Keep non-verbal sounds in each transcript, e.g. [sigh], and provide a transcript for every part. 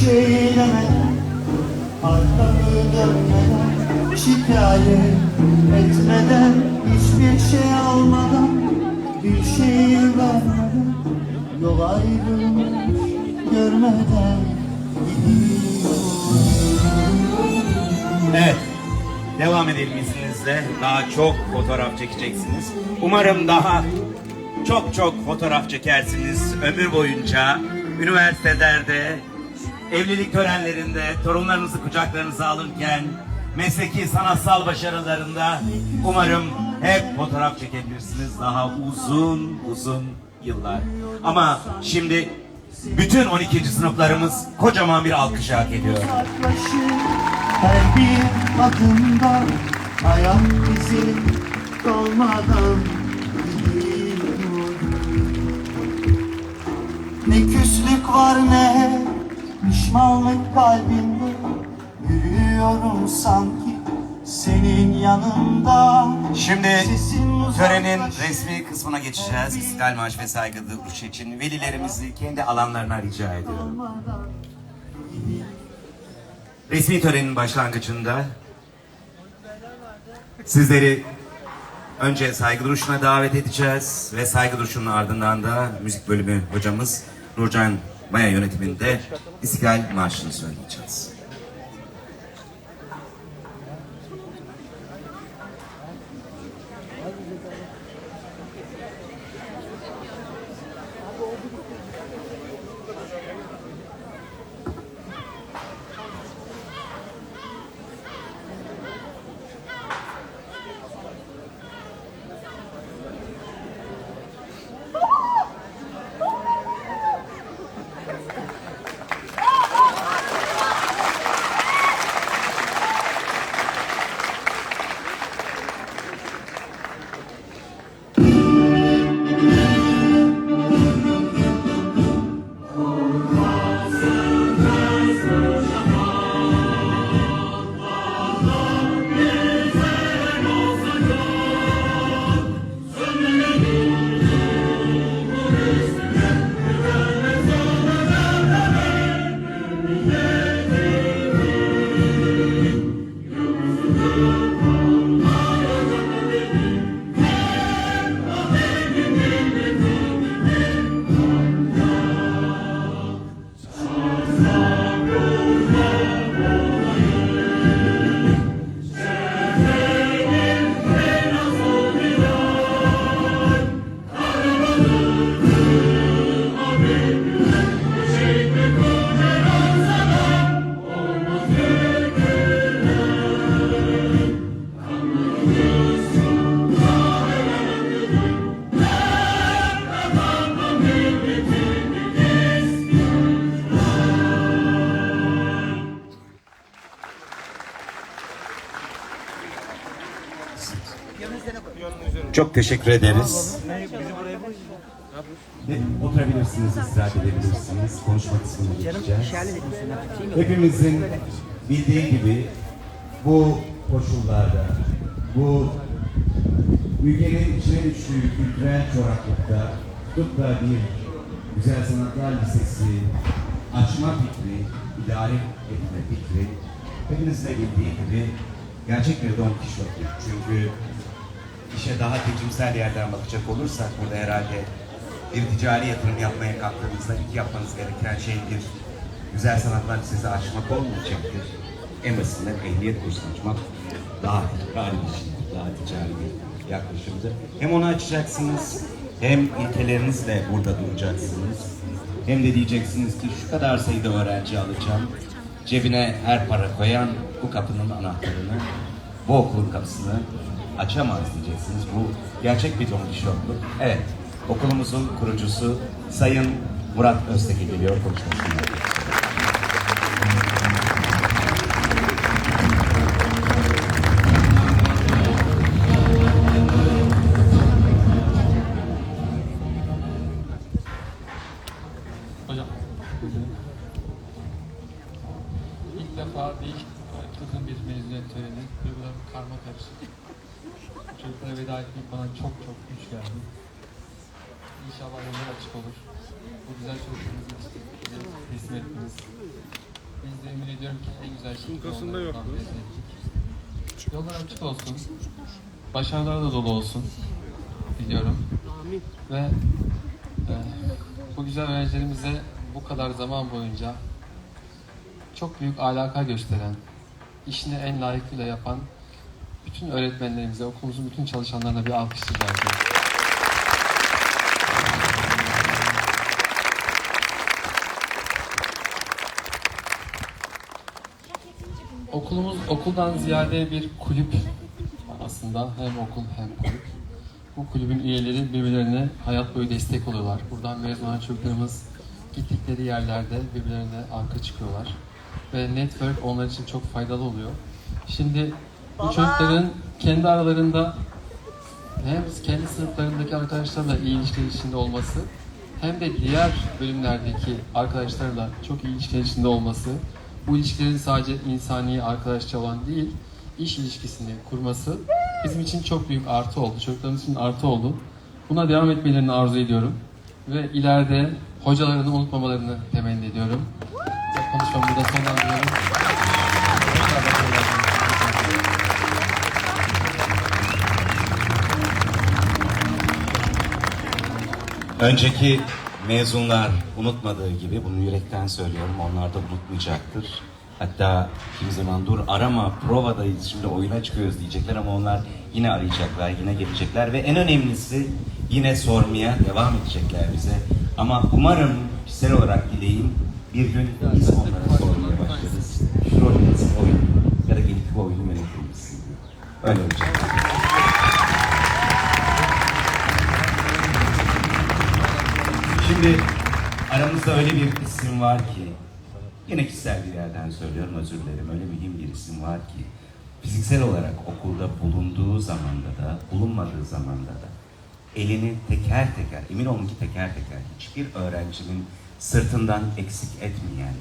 bir demeden Arkamı dönmeden, şikayet etmeden Hiçbir şey almadan, bir şey vermeden Yol ayrılmış, görmeden Evet. Devam edelim izninizle. Daha çok fotoğraf çekeceksiniz. Umarım daha çok çok fotoğraf çekersiniz ömür boyunca. Üniversitelerde, evlilik törenlerinde, torunlarınızı kucaklarınıza alırken, mesleki sanatsal başarılarında umarım hep fotoğraf çekebilirsiniz daha uzun uzun yıllar. Ama şimdi bütün 12. sınıflarımız kocaman bir alkış hak ediyor. Her bir adımda Ayak izi dolmadan Ne küslük var ne pişmanlık kalbimde Yürüyorum sanki senin yanında Şimdi törenin resmi kısmına geçeceğiz. İstiklal Marşı ve saygı duruşu için velilerimizi kendi alanlarına rica ediyorum. Resmi törenin başlangıcında sizleri önce saygı duruşuna davet edeceğiz ve saygı duruşunun ardından da müzik bölümü hocamız Nurcan Maya yönetiminde İstiklal Marşı'nı söyleyeceğiz. Teşekkür ederiz. Oturabilirsiniz, istirahat edebilirsiniz. Konuşma kısmına geçeceğiz. Hepimizin bildiği gibi bu koşullarda, bu ülkenin içine düştüğü kültürel çoraklıkta tutup da bir güzel sanatlar lisesi açma fikri, idare etme fikri hepinizin de bildiği gibi gerçek bir Don Kişot'tur. Çünkü işe daha tecrübesel yerden bakacak olursak burada herhalde bir ticari yatırım yapmaya kalktığınızda ilk yapmanız gereken şey bir güzel sanatlar lisesi açmak olmayacaktır. En basitinden ehliyet kursu açmak daha ticari bir şey, daha ticari bir yaklaşımdır. Hem onu açacaksınız, hem ilkelerinizle burada duracaksınız. Hem de diyeceksiniz ki şu kadar sayıda öğrenci alacağım. Cebine her para koyan bu kapının anahtarını, bu okulun kapısını açamaz diyeceksiniz. Bu gerçek bir Quixote'luk. Evet, okulumuzun kurucusu Sayın Murat Özteki geliyor konuşmasını Etmek bana çok çok güç geldi. İnşallah yollar açık olur. Bu güzel çocuklarımızı teslim ettiniz. Biz de emin ediyorum ki en güzel şekilde teslim edecek. Yollar açık olsun. Başarılar da dolu olsun. Diliyorum. Ve e, bu güzel öğrencilerimize bu kadar zaman boyunca çok büyük alaka gösteren, işini en layıkıyla yapan bütün öğretmenlerimize, okulumuzun bütün çalışanlarına bir alkış rica ediyorum. Okulumuz okuldan ziyade bir kulüp aslında hem okul hem kulüp. Bu kulübün üyeleri birbirlerine hayat boyu destek oluyorlar. Buradan mezun olan çocuklarımız gittikleri yerlerde birbirlerine arka çıkıyorlar. Ve network onlar için çok faydalı oluyor. Şimdi bu çocukların kendi aralarında hem kendi sınıflarındaki arkadaşlarla iyi ilişkiler içinde olması hem de diğer bölümlerdeki arkadaşlarla çok iyi ilişkiler içinde olması bu ilişkilerin sadece insani arkadaşça olan değil iş ilişkisini kurması bizim için çok büyük artı oldu. Çocuklarımız için artı oldu. Buna devam etmelerini arzu ediyorum. Ve ileride hocalarını unutmamalarını temenni ediyorum. Konuşmamı burada sonlandırıyorum. Önceki mezunlar unutmadığı gibi bunu yürekten söylüyorum. Onlar da unutmayacaktır. Hatta kimi zaman dur arama provadayız şimdi oyuna çıkıyoruz diyecekler ama onlar yine arayacaklar, yine gelecekler ve en önemlisi yine sormaya devam edecekler bize. Ama umarım kişisel olarak dileğim bir gün biz onlara sormaya başlarız. Şu rolünüz oyun ya da gelip oyunu yönetir misin? Öyle olacak. Şimdi aramızda öyle bir isim var ki, yine kişisel bir yerden söylüyorum özür dilerim, öyle mühim bir isim var ki, fiziksel olarak okulda bulunduğu zamanda da, bulunmadığı zamanda da, elini teker teker, emin olun ki teker teker, hiçbir öğrencinin sırtından eksik etmeyen,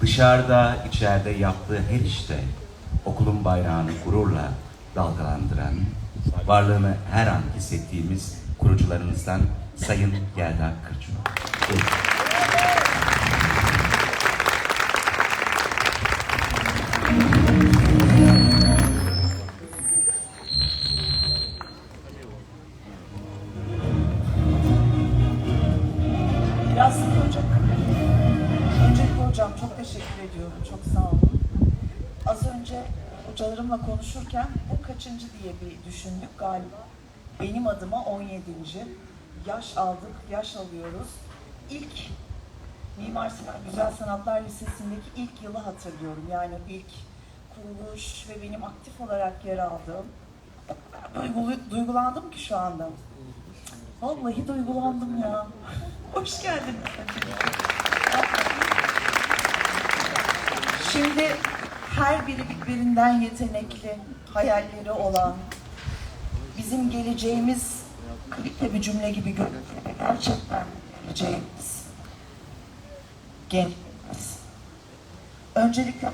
dışarıda, içeride yaptığı her işte okulun bayrağını gururla dalgalandıran, varlığını her an hissettiğimiz kurucularımızdan Sayın Yelda. Buyurun. Yasin Hocam. Hocam çok teşekkür ediyorum. Çok sağ olun. Az önce hocalarımla konuşurken bu kaçıncı diye bir düşündük galiba. Benim adıma 17. Yaş aldık, yaş alıyoruz. İlk Mimar Sinan Güzel Sanatlar Lisesi'ndeki ilk yılı hatırlıyorum. Yani ilk kuruluş ve benim aktif olarak yer aldığım. Duygulandım ki şu anda. Vallahi duygulandım ya. Hoş geldin. Şimdi her biri birbirinden yetenekli, hayalleri olan, bizim geleceğimiz klipte bir cümle gibi görünüyor. Gerçekten geleceğimiz. Gençliğimiz. Öncelikle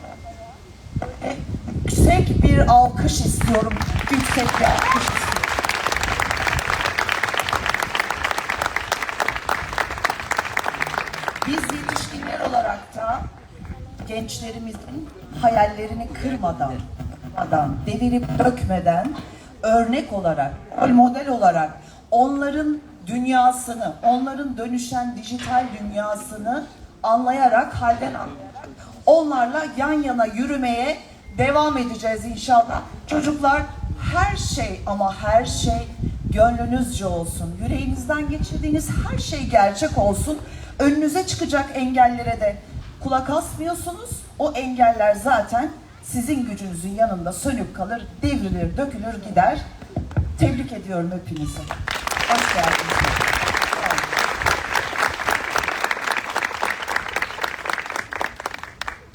yüksek bir alkış istiyorum. Yüksek bir alkış istiyorum. Biz yetişkinler olarak da gençlerimizin hayallerini kırmadan, kırmadan, devirip dökmeden örnek olarak, rol model olarak onların dünyasını, onların dönüşen dijital dünyasını anlayarak, halden anlayarak onlarla yan yana yürümeye devam edeceğiz inşallah. Çocuklar her şey ama her şey gönlünüzce olsun. Yüreğinizden geçirdiğiniz her şey gerçek olsun. Önünüze çıkacak engellere de kulak asmıyorsunuz. O engeller zaten sizin gücünüzün yanında sönüp kalır, devrilir, dökülür gider. Tebrik ediyorum hepinizi. Hoş geldiniz.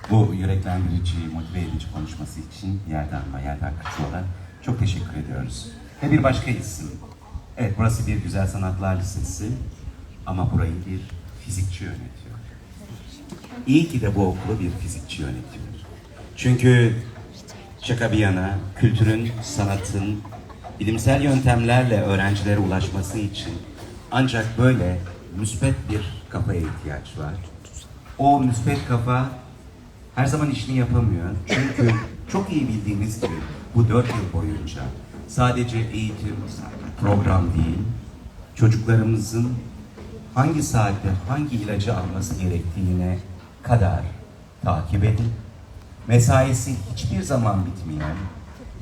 Bu yüreklendirici, motive edici konuşması için Yerdan ve Yerdan Kırçoğlu'na çok teşekkür ediyoruz. Ve bir başka isim. Evet burası bir Güzel Sanatlar Lisesi ama burayı bir fizikçi yönetiyor. İyi ki de bu okulu bir fizikçi yönetiyor. Çünkü Şaka bir yana, kültürün, sanatın bilimsel yöntemlerle öğrencilere ulaşması için ancak böyle müspet bir kafaya ihtiyaç var. O müspet kafa her zaman işini yapamıyor. Çünkü çok iyi bildiğiniz gibi bu dört yıl boyunca sadece eğitim, program değil, çocuklarımızın hangi saatte hangi ilacı alması gerektiğine kadar takip edin. Mesaisi hiçbir zaman bitmeyen,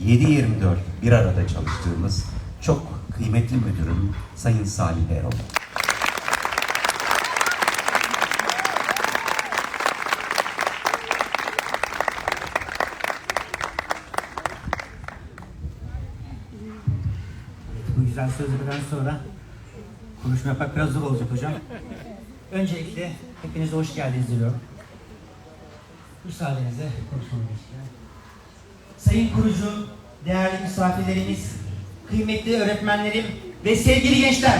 7-24 bir arada çalıştığımız çok kıymetli müdürüm Sayın Salih Erol. Bu güzel sözlerden sonra konuşma yapmak biraz zor olacak hocam. Öncelikle hepinize hoş geldiniz diliyorum. Müsaadenizle konuşmamı istiyorum. Sayın kurucu, değerli misafirlerimiz, kıymetli öğretmenlerim ve sevgili gençler.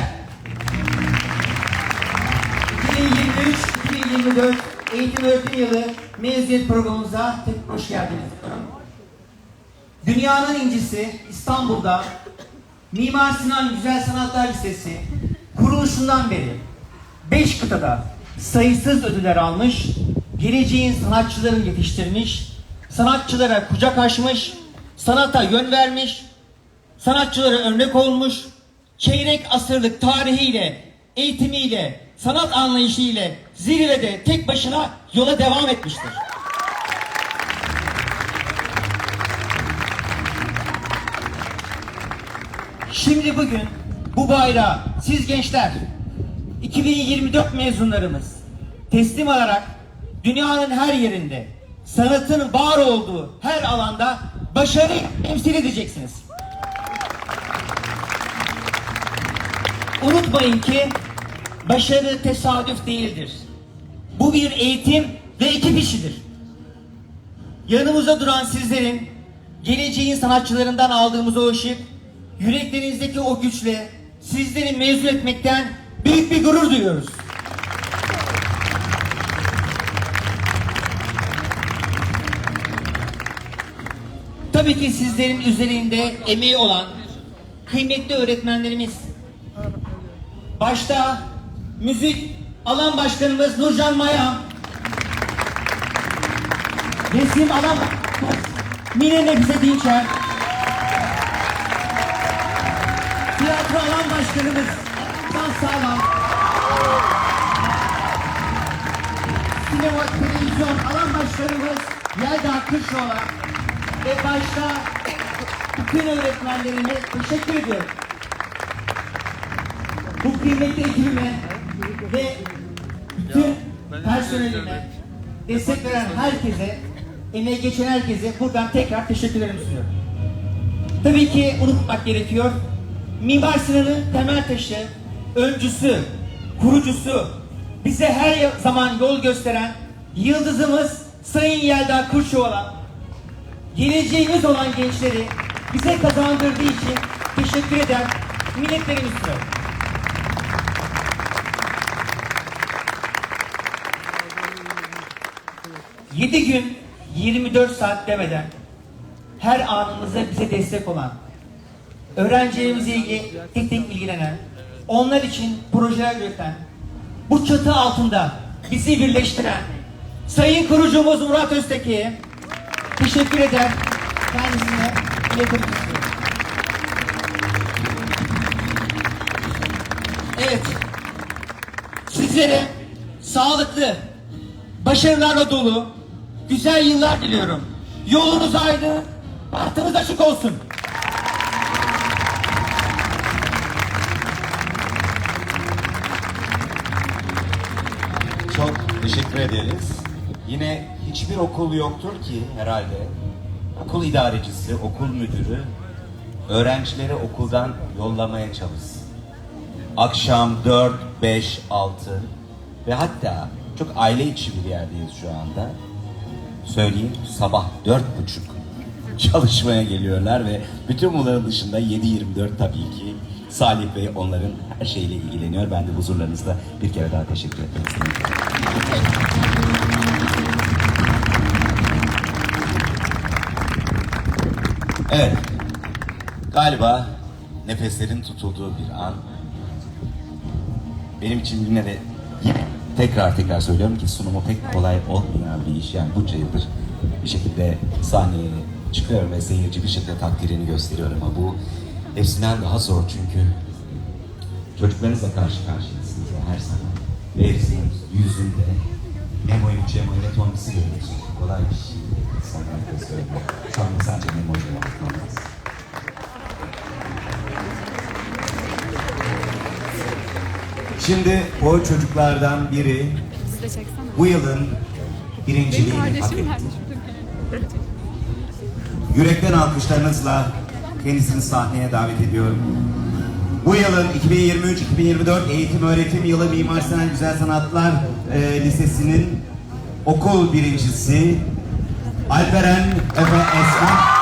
2023-2024 eğitim öğretim yılı mezuniyet programımıza tekrar hoş geldiniz. Dünyanın incisi İstanbul'da Mimar Sinan Güzel Sanatlar Lisesi kuruluşundan beri 5 kıtada sayısız ödüller almış, geleceğin sanatçılarını yetiştirmiş, sanatçılara kucak açmış, sanata yön vermiş, sanatçılara örnek olmuş, çeyrek asırlık tarihiyle, eğitimiyle, sanat anlayışıyla zirvede tek başına yola devam etmiştir. Şimdi bugün bu bayrağı siz gençler 2024 mezunlarımız teslim alarak dünyanın her yerinde sanatın var olduğu her alanda başarı temsil edeceksiniz. Unutmayın ki başarı tesadüf değildir. Bu bir eğitim ve ekip işidir. Yanımızda duran sizlerin geleceğin sanatçılarından aldığımız o ışık, yüreklerinizdeki o güçle sizleri mezun etmekten büyük bir gurur duyuyoruz. Tabii ki sizlerin üzerinde emeği olan kıymetli öğretmenlerimiz, başta müzik alan başkanımız Nurcan Maya, resim alan Mine Nefise Dinçer, tiyatro alan başkanımız Can Sağlam, sinema televizyon alan başkanımız Yelda Kırşoğlan ve başta bütün öğretmenlerime teşekkür ediyorum. Bu kıymetli ekibime ve bütün personelime destek veren herkese, emeği geçen herkese buradan tekrar teşekkürlerimi sunuyorum. Tabii ki unutmak gerekiyor. Mimar Sinan'ın temel taşı, öncüsü, kurucusu, bize her zaman yol gösteren yıldızımız Sayın Yelda Kurşoğlan, geleceğimiz olan gençleri bize kazandırdığı için teşekkür eder, minnetlerimi sunuyorum. Yedi gün 24 saat demeden her anımızda bize destek olan, öğrencilerimizle ilgili tek tek ilgilenen, onlar için projeler üreten, bu çatı altında bizi birleştiren Sayın kurucumuz Murat Özteki'ye teşekkür eder. Kendisine iletmek istiyorum. Evet. Sizlere sağlıklı, başarılarla dolu, güzel yıllar diliyorum. Yolunuz aydın, bahtınız açık olsun. Çok teşekkür ederiz. Yine hiçbir okul yoktur ki herhalde okul idarecisi, okul müdürü öğrencileri okuldan yollamaya çalışsın. Akşam 4, 5, 6 ve hatta çok aile içi bir yerdeyiz şu anda. Söyleyeyim sabah dört buçuk [laughs] çalışmaya geliyorlar ve bütün bunların dışında 7-24 tabii ki Salih Bey onların her şeyle ilgileniyor. Ben de huzurlarınızda bir kere daha teşekkür etmek Evet. Galiba nefeslerin tutulduğu bir an. Benim için yine tekrar tekrar söylüyorum ki sunumu pek kolay olmayan bir iş. Yani bunca yıldır bir şekilde sahneye çıkıyorum ve seyirci bir şekilde takdirini gösteriyor ama bu hepsinden daha zor çünkü çocuklarınızla karşı karşıyasınız ya her zaman. Ve hepsinin yüzünde Memo'yu, Cemo'yu ve Tomis'i görüyorsunuz. Kolay bir şey. Sana herkes söylüyor. Şu anda sadece Memo'yu bakmamız. Şimdi o çocuklardan biri bu yılın birinciliğini hak etti. Yürekten alkışlarınızla kendisini sahneye davet ediyorum. Bu yılın 2023-2024 eğitim öğretim yılı Mimar Sinan Güzel Sanatlar e, Lisesi'nin okul birincisi Alperen Efe Esma.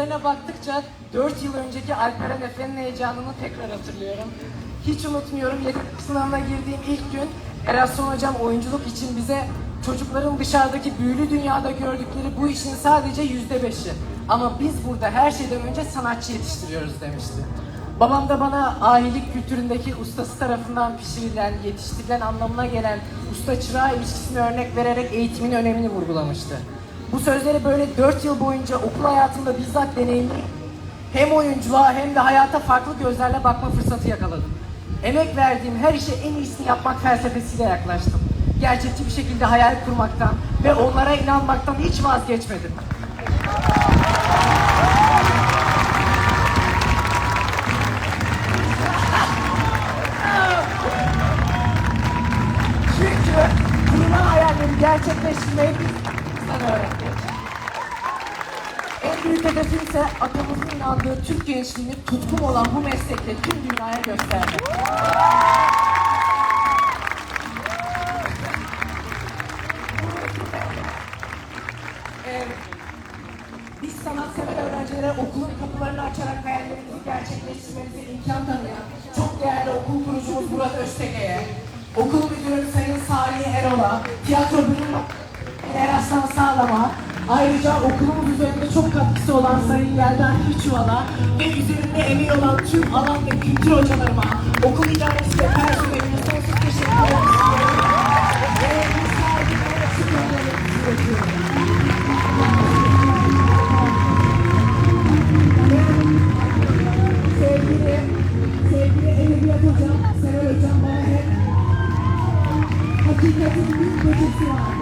Gözlerine baktıkça 4 yıl önceki Alperen Efe'nin heyecanını tekrar hatırlıyorum. Hiç unutmuyorum yetenek sınavına girdiğim ilk gün Erasmus hocam oyunculuk için bize çocukların dışarıdaki büyülü dünyada gördükleri bu işin sadece yüzde beşi. Ama biz burada her şeyden önce sanatçı yetiştiriyoruz demişti. Babam da bana ahilik kültüründeki ustası tarafından pişirilen, yetiştirilen anlamına gelen usta çırağı ilişkisini örnek vererek eğitimin önemini vurgulamıştı. Bu sözleri böyle 4 yıl boyunca okul hayatımda bizzat deneyimleyip hem oyunculuğa hem de hayata farklı gözlerle bakma fırsatı yakaladım. Emek verdiğim her işe en iyisini yapmak felsefesiyle yaklaştım. Gerçekçi bir şekilde hayal kurmaktan ve onlara inanmaktan hiç vazgeçmedim. İnandığı Türk gençliğini tutkum olan bu meslekle tüm dünyaya göstermek. Ee, biz sanatsever öğrencilere okulun kapılarını açarak hayallerimizi gerçekleştirmenize imkan tanıyan çok değerli okul kurucumuz Murat Özteke'ye, okul müdürü Sayın Salih Erol'a, tiyatro bölümü Eraslan Sağlam'a, ayrıca okulumuz üzerinde çok katkısı olan Sayın Yelden Hiçuval'a ve üzerinde emeği olan tüm alan ve kültür hocalarıma, okul idaresi ve personeline sonsuz teşekkür ederim. Ve bu saygıyla şükürlerimi iletiyorum. Sevgili, sevgili Edebiyat Hocam, Sever Hocam bana hep hakikatin bir gecesi var.